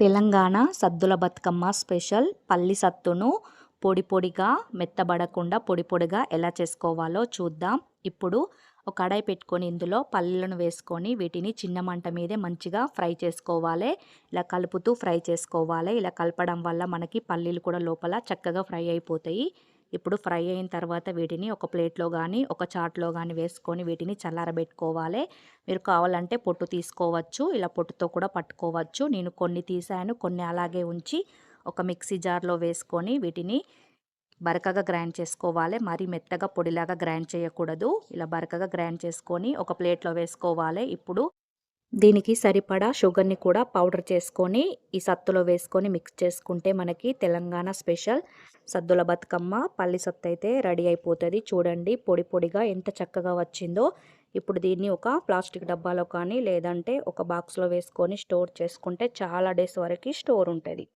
తెలంగాణ సద్దుల Bathukamma special పల్లి సత్తును పొడి పొడిగా మెత్తబడకుండా పొడి పొడిగా ఎలా చేసుకోవాలో చూద్దాం. ఇప్పుడు ఒక కడాయి పెట్టుకొని ఇందులో పల్లీలను వేసుకొని వీటిని చిన్న మంట మీదే మంచిగా ఫ్రై చేసుకోవాలి. ఇలా కలుపుతూ ఫ్రై చేసుకోవాలి. ఇలా కలపడం వల్ల మనకి పల్లీలు కూడా లోపల చక్కగా ఫ్రై అయిపోతాయి. ఇప్పుడు ఫ్రై అయిన తర్వాత వీటిని ఒక ప్లేట్లో కానీ ఒక చాట్లో కానీ వేసుకొని వీటిని చల్లారబెట్టుకోవాలి. మీరు కావాలంటే పొట్టు తీసుకోవచ్చు ఇలా పొట్టుతో కూడా పట్టుకోవచ్చు. నేను కొన్ని తీసాను కొన్ని అలాగే ఉంచి ఒక మిక్సీ జార్లో వేసుకొని వీటిని బరకగా గ్రైండ్ చేసుకోవాలి. మరి మెత్తగా పొడిలాగా గ్రైండ్ చేయకూడదు. ఇలా బరకగా గ్రైండ్ చేసుకొని ఒక ప్లేట్లో వేసుకోవాలి. ఇప్పుడు దీనికి సరిపడా షుగర్ని కూడా పౌడర్ చేసుకొని ఈ సత్తులో వేసుకొని మిక్స్ చేసుకుంటే మనకి తెలంగాణ స్పెషల్ సద్దుల బతుకమ్మ పల్లి సత్తు అయితే రెడీ అయిపోతుంది. చూడండి పొడి పొడిగా ఎంత చక్కగా వచ్చిందో. ఇప్పుడు దీన్ని ఒక ప్లాస్టిక్ డబ్బాలో కానీ లేదంటే ఒక బాక్స్లో వేసుకొని స్టోర్ చేసుకుంటే చాలా డేస్ వరకు స్టోర్ ఉంటుంది.